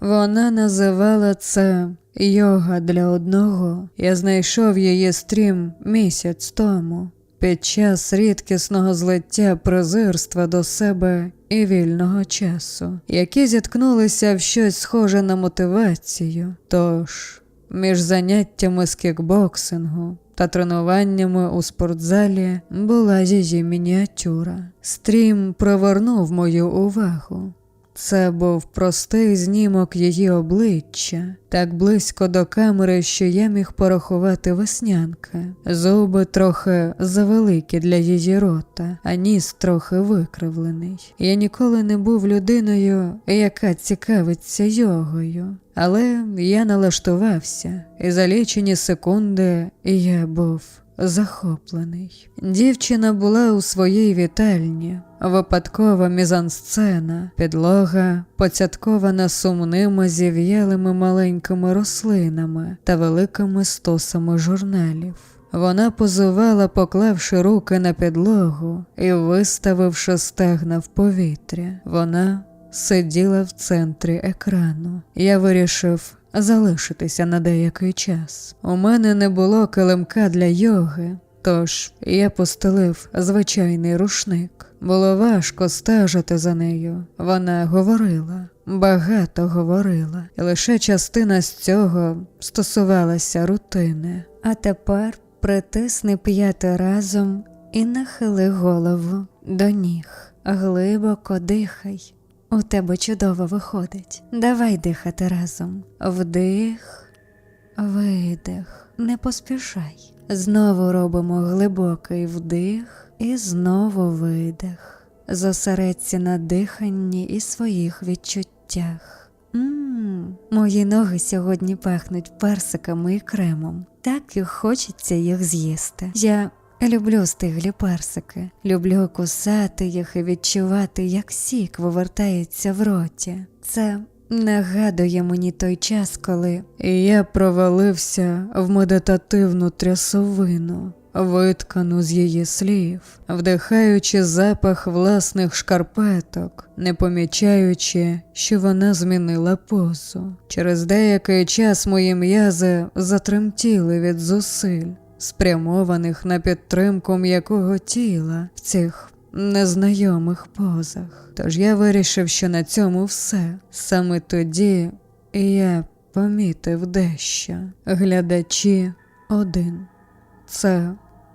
Вона називала це йога для одного. Я знайшов її стрім місяць тому. Під час рідкісного злиття презирства до себе і вільного часу, які зіткнулися в щось схоже на мотивацію. Тож, між заняттями з кікбоксингу та тренуваннями у спортзалі була її мініатюра. Стрім привернув мою увагу. Це був простий знімок її обличчя, так близько до камери, що я міг порахувати веснянки. Зуби трохи завеликі для її рота, а ніс трохи викривлений. Я ніколи не був людиною, яка цікавиться йогою. Але я налаштувався, і за лічені секунди я був захоплений. Дівчина була у своїй вітальні, випадкова мізансцена, підлога поцяткована сумними зів'ялими маленькими рослинами та великими стосами журналів. Вона позувала, поклавши руки на підлогу і виставивши стегна в повітря. Вона сиділа в центрі екрану. Я вирішив залишитися на деякий час. У мене не було килимка для йоги, тож я постелив звичайний рушник. Було важко стежити за нею. Вона говорила, багато говорила, і лише частина з цього стосувалася рутини. А тепер притисни п'яти разом і нахили голову до ніг. Глибоко дихай. У тебе чудово виходить. Давай дихати разом. Вдих, видих, не поспішай. Знову робимо глибокий вдих і знову видих. Зосередься на диханні і своїх відчуттях. Мм, мої ноги сьогодні пахнуть персиками і кремом. Так і хочеться їх з'їсти. Я люблю стиглі персики, люблю кусати їх і відчувати, як сік вивертається в роті. Це нагадує мені той час, коли я провалився в медитативну трясовину. Виткану з її слів, вдихаючи запах власних шкарпеток, не помічаючи, що вона змінила позу. Через деякий час мої м'язи затремтіли від зусиль, спрямованих на підтримку м'якого тіла в цих незнайомих позах. Тож я вирішив, що на цьому все. Саме тоді я помітив дещо. Глядачі один. Це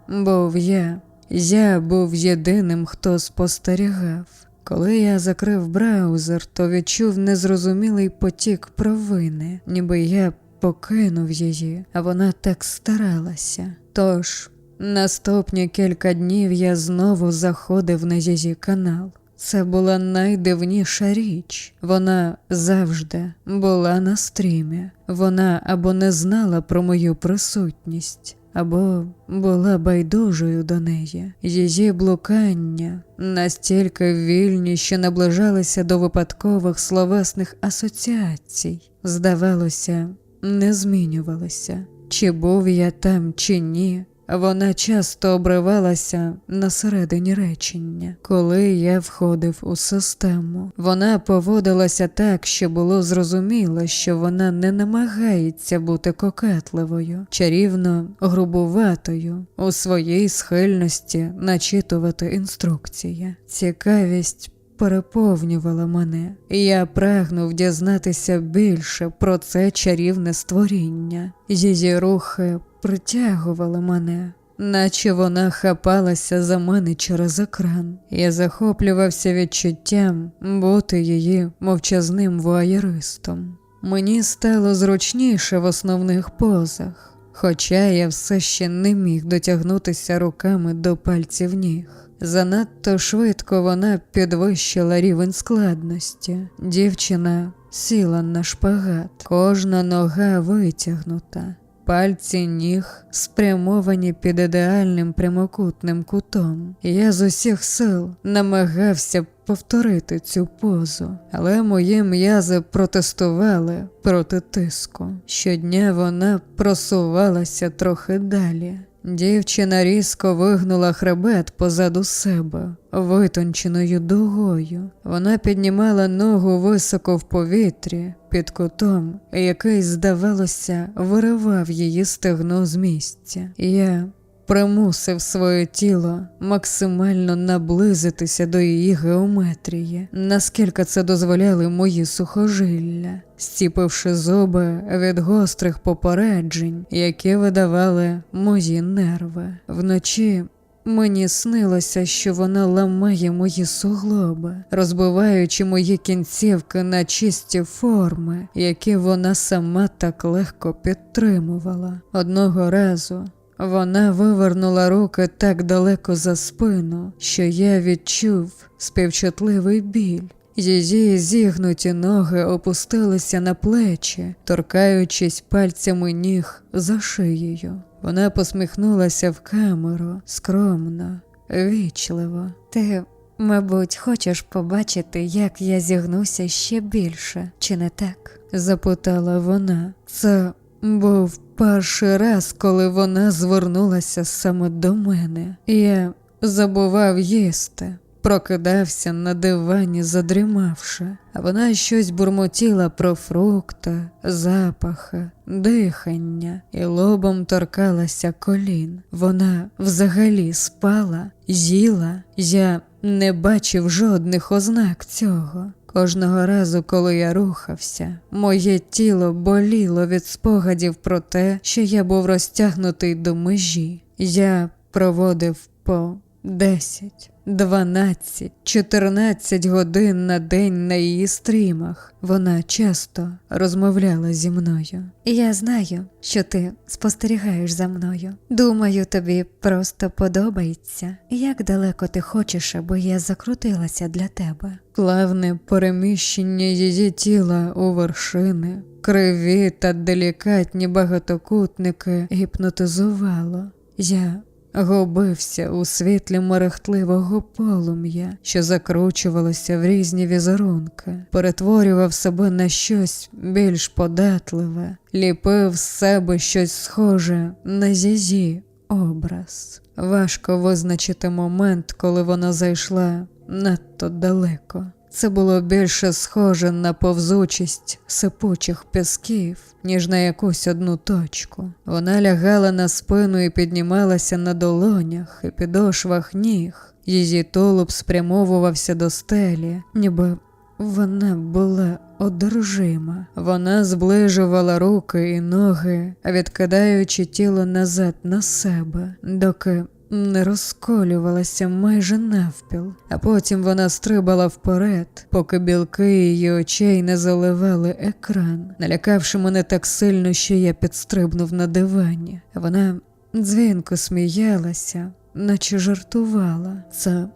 був я. Я був єдиним, хто спостерігав. Коли я закрив браузер, то відчув незрозумілий потік провини, ніби я покинув її, а вона так старалася. Тож наступні кілька днів я знову заходив на її канал. Це була найдивніша річ. Вона завжди була на стрімі. Вона або не знала про мою присутність, або була байдужою до неї. Її блукання настільки вільні, що наближалися до випадкових словесних асоціацій. Здавалося, не змінювалися. Чи був я там, чи ні. Вона часто обривалася на середині речення, коли я входив у систему. Вона поводилася так, що було зрозуміло, що вона не намагається бути кокетливою, чарівно грубуватою у своїй схильності начитувати інструкції. Цікавість переповнювала мене, я прагнув дізнатися більше про це чарівне створіння. Її рухи притягували мене, наче вона хапалася за мене через екран. Я захоплювався відчуттям бути її мовчазним вуаєристом. Мені стало зручніше в основних позах, хоча я все ще не міг дотягнутися руками до пальців ніг. Занадто швидко вона підвищила рівень складності. Дівчина сіла на шпагат, кожна нога витягнута, пальці ніг спрямовані під ідеальним прямокутним кутом. Я з усіх сил намагався повторити цю позу, але мої м'язи протестували проти тиску. Щодня вона просувалася трохи далі. Дівчина різко вигнула хребет позаду себе, витонченою дугою. Вона піднімала ногу високо в повітрі під кутом, який, здавалося, виривав її стегно з місця. Я примусив своє тіло максимально наблизитися до її геометрії, наскільки це дозволяли мої сухожилля, стіпивши зуби від гострих попереджень, які видавали мої нерви. Вночі Мені снилося, що вона ламає мої суглоби, розбиваючи мої кінцівки на чисті форми, які вона сама так легко підтримувала. Одного разу вона вивернула руки так далеко за спину, що я відчув співчутливий біль. Її зігнуті ноги опустилися на плечі, торкаючись пальцями ніг за шиєю. Вона посміхнулася в камеру скромно, вічливо. Ти, мабуть, хочеш побачити, як я зігнуся ще більше, чи не так? запитала вона. Це був перший раз, коли вона звернулася саме до мене. Я забував їсти. Прокидався на дивані, задрімавши, а вона щось бурмотіла про фрукти, запахи, дихання і лобом торкалася колін. Вона взагалі спала, їла. Я не бачив жодних ознак цього. Кожного разу, коли я рухався, моє тіло боліло від спогадів про те, що я був розтягнутий до межі. Я проводив по 10, 12-14 годин на день на її стрімах. Вона часто розмовляла зі мною. Я знаю, що ти спостерігаєш за мною. Думаю, тобі просто подобається, як далеко ти хочеш, аби я закрутилася для тебе. Плавне переміщення її тіла у вершини, криві та делікатні багатокутники гіпнотизувало. Я Губився у світлі мерехтливого полум'я, що закручувалося в різні візерунки, перетворював себе на щось більш податливе, ліпив з себе щось схоже на зізі образ. Важко визначити момент, коли вона зайшла надто далеко. Це було більше схоже на повзучість сипучих пісків, ніж на якусь одну точку. Вона лягала на спину і піднімалася на долонях і підошвах ніг. Її тулуб спрямовувався до стелі, ніби вона була одержима. Вона зближувала руки і ноги, відкидаючи тіло назад на себе, доки розколювалася майже навпіл, а потім вона стрибала вперед, поки білки її очей не заливали екран, налякавши мене так сильно, що я підстрибнув на дивані. Вона дзвінко сміялася, наче жартувала. Це,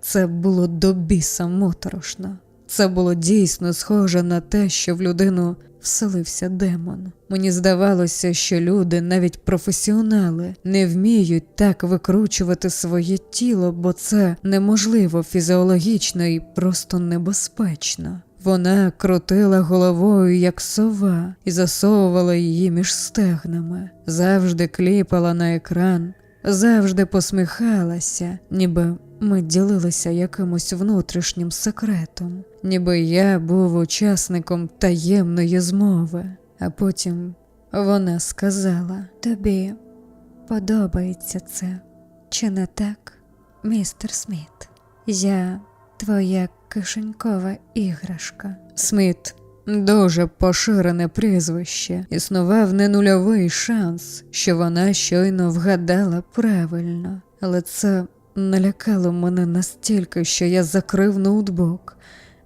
Це було до біса моторошно. Це було дійсно схоже на те, що в людину вселився демон. Мені здавалося, що люди, навіть професіонали, не вміють так викручувати своє тіло, бо це неможливо фізіологічно і просто небезпечно. Вона крутила головою, як сова, і засовувала її між стегнами, завжди кліпала на екран, завжди посміхалася, ніби ми ділилися якимось внутрішнім секретом, ніби я був учасником таємної змови, а потім вона сказала: Тобі подобається це, чи не так, містер Сміт? Я твоя кишенькова іграшка. Сміт Дуже поширене прізвище, існував не нульовий шанс, що вона щойно вгадала правильно, але це налякало мене настільки, що я закрив ноутбук,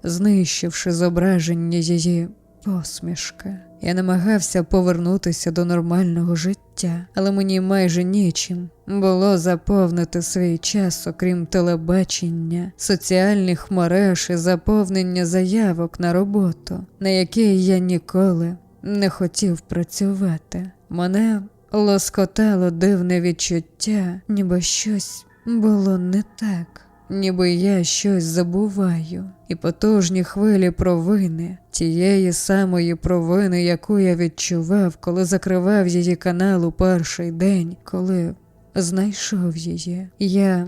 знищивши зображення її посмішки. Я намагався повернутися до нормального життя, але мені майже нічим було заповнити свій час, окрім телебачення, соціальних мереж і заповнення заявок на роботу, на якій я ніколи не хотів працювати. Мене лоскотало дивне відчуття, ніби щось було не так, ніби я щось забуваю, і потужні хвилі провини, тієї самої провини, яку я відчував, коли закривав її канал у перший день, коли знайшов її. Я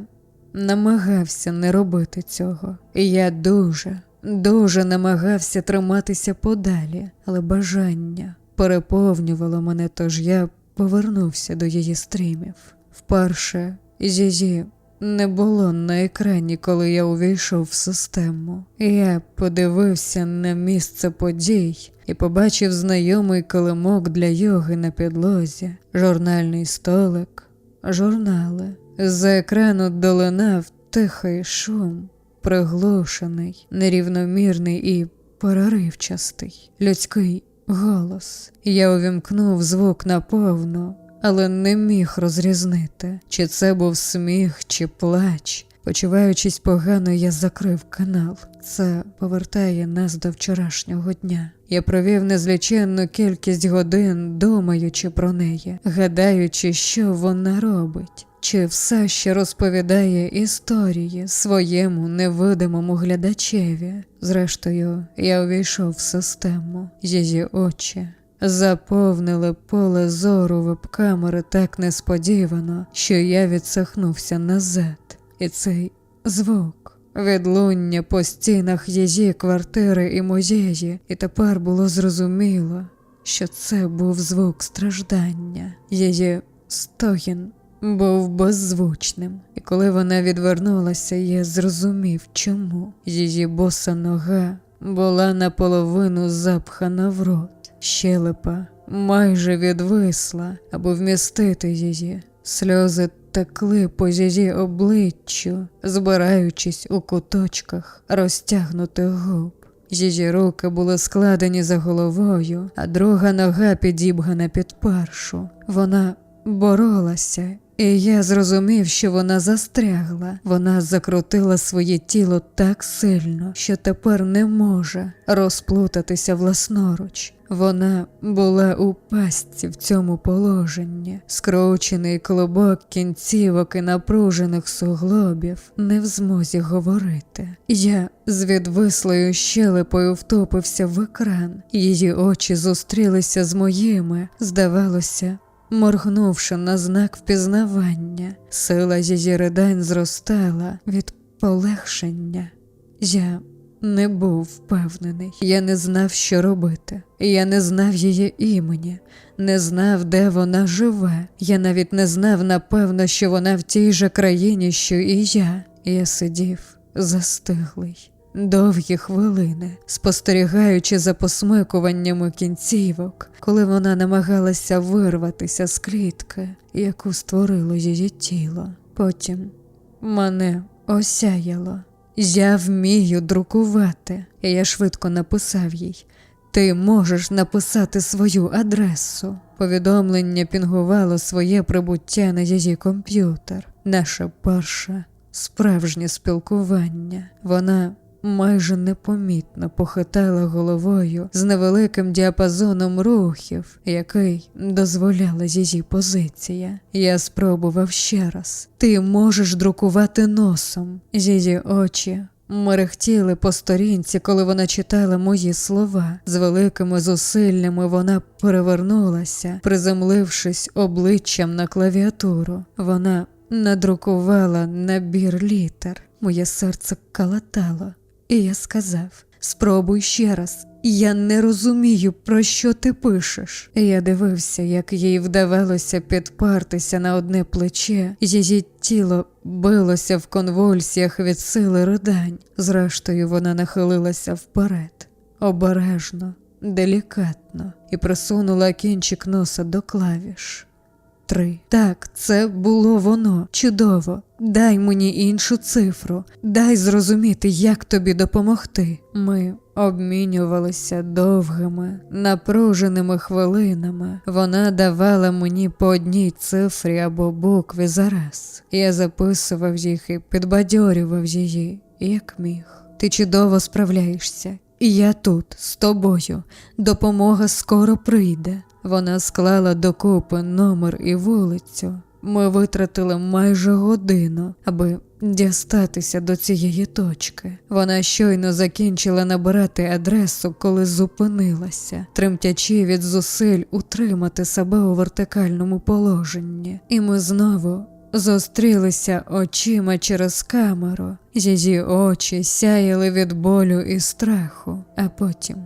намагався не робити цього. Я дуже, дуже намагався триматися подалі, але бажання переповнювало мене, тож я повернувся до її стрімів. Вперше Зізі не було на екрані, коли я увійшов в систему. Я подивився на місце подій і побачив знайомий килимок для йоги на підлозі, журнальний столик, журнали. З екрану долинав тихий шум, приглушений, нерівномірний і переривчастий, людський голос. Я увімкнув звук наповну, але не міг розрізнити, чи це був сміх, чи плач. Почуваючись погано, я закрив канал. Це повертає нас до вчорашнього дня. Я провів незліченну кількість годин, думаючи про неї, гадаючи, що вона робить, чи все ще розповідає історії своєму невидимому глядачеві. Зрештою, я увійшов в систему, її очі. Заповнили поле зору веб-камери так несподівано, що я відсахнувся назад, і цей звук, відлуння по стінах її квартири і моєї, і тепер було зрозуміло, що це був звук страждання, її стогін був беззвучним, і коли вона відвернулася, я зрозумів, чому. Її боса нога була наполовину запхана в рот. Щелепа майже відвисла, аби вмістити її. Сльози текли по її обличчю, збираючись у куточках розтягнутих губ. Її руки були складені за головою, а друга нога підібгана під першу. Вона боролася, і я зрозумів, що вона застрягла. Вона закрутила своє тіло так сильно, що тепер не може розплутатися власноруч. Вона була у пастці в цьому положенні, скручений клубок кінцівок і напружених суглобів, не в змозі говорити. Я з відвислою щелепою втопився в екран, її очі зустрілися з моїми, здавалося, моргнувши на знак впізнавання, сила її ридань зростала від полегшення. Я не був впевнений, я не знав, що робити. Я не знав її імені, не знав, де вона живе. Я навіть не знав, напевно, що вона в тій же країні, що і я. Я сидів застиглий. Довгі хвилини, спостерігаючи за посмикуваннями кінцівок, коли вона намагалася вирватися з клітки, яку створило її тіло. Потім мене осяяло. Я вмію друкувати. Я швидко написав їй. Ти можеш написати свою адресу. Повідомлення пінгувало своє прибуття на її комп'ютер. Наше перше справжнє спілкування. Вона майже непомітно похитала головою з невеликим діапазоном рухів, який дозволяла її позиція. Я спробував ще раз. Ти можеш друкувати носом. Її очі мерехтіли по сторінці, коли вона читала мої слова. З великими зусиллями вона перевернулася, приземлившись обличчям на клавіатуру. Вона надрукувала набір літер. Моє серце калатало. І я сказав: спробуй ще раз. Я не розумію, про що ти пишеш. Я дивився, як їй вдавалося підпертися на одне плече, її тіло билося в конвульсіях від сили ридань. Зрештою, вона нахилилася вперед, обережно, делікатно, і присунула кінчик носа до клавіш. Три. Так, це було воно. Чудово. Дай мені іншу цифру. Дай зрозуміти, як тобі допомогти. Ми обмінювалися довгими, напруженими хвилинами. Вона давала мені по одній цифрі або букві зараз. Я записував їх і підбадьорював її, як міг. Ти чудово справляєшся. І я тут, з тобою. Допомога скоро прийде. Вона склала докупи номер і вулицю. Ми витратили майже годину, аби дістатися до цієї точки. Вона щойно закінчила набирати адресу, коли зупинилася, тремтячи від зусиль утримати себе у вертикальному положенні. І ми знову зустрілися очима через камеру. Її очі сяяли від болю і страху, а потім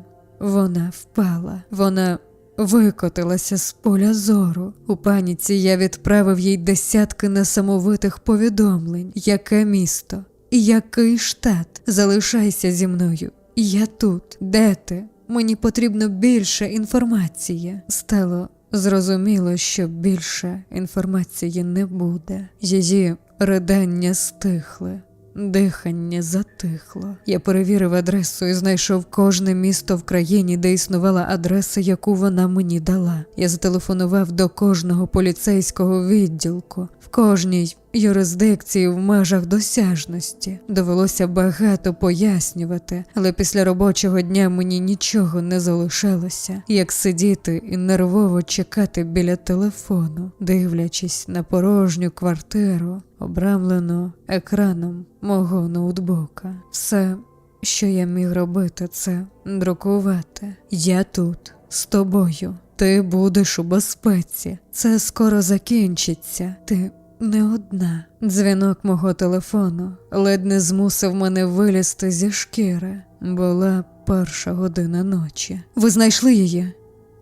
вона впала. Вона викотилася з поля зору. У паніці я відправив їй десятки несамовитих повідомлень, яке місто, який штат. Залишайся зі мною. Я тут. Де ти? Мені потрібно більше інформації. Стало зрозуміло, що більше інформації не буде. Її ридання стихли. Дихання затихло. Я перевірив адресу і знайшов кожне місто в країні, де існувала адреса, яку вона мені дала. Я зателефонував до кожного поліцейського відділку, в кожній юрисдикції в межах досяжності. Довелося багато пояснювати, але після робочого дня мені нічого не залишалося, як сидіти і нервово чекати біля телефону, дивлячись на порожню квартиру, обрамлену екраном мого ноутбука. Все, що я міг робити, це друкувати. Я тут з тобою. Ти будеш у безпеці. Це скоро закінчиться. Ти не одна. Дзвінок мого телефону ледь не змусив мене вилізти зі шкіри. Була перша година ночі. Ви знайшли її?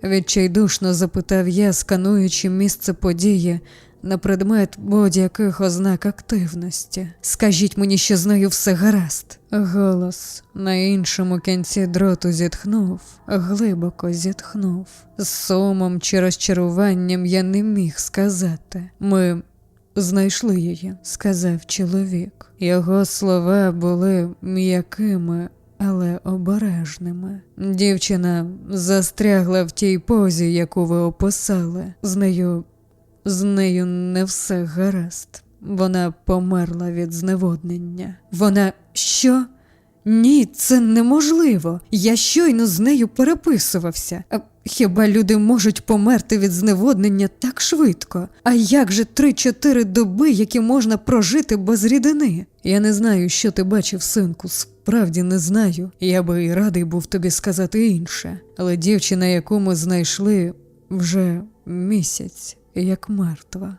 Відчайдушно запитав я, скануючи місце події на предмет будь-яких ознак активності. Скажіть мені, що з нею все гаразд. Голос на іншому кінці дроту зітхнув, глибоко зітхнув. З сумом чи розчаруванням я не міг сказати. Ми знайшли її, сказав чоловік. Його слова були м'якими. Але обережними. Дівчина застрягла в тій позі, яку ви описали. З нею з нею не все гаразд. Вона померла від зневоднення. Вона що? Ні, це неможливо. Я щойно з нею переписувався. Хіба люди можуть померти від зневоднення так швидко? А як же три-чотири доби, які можна прожити без рідини? Я не знаю, що ти бачив, синку, справді не знаю. Я би і радий був тобі сказати інше. Але дівчина, яку ми знайшли, вже місяць як мертва.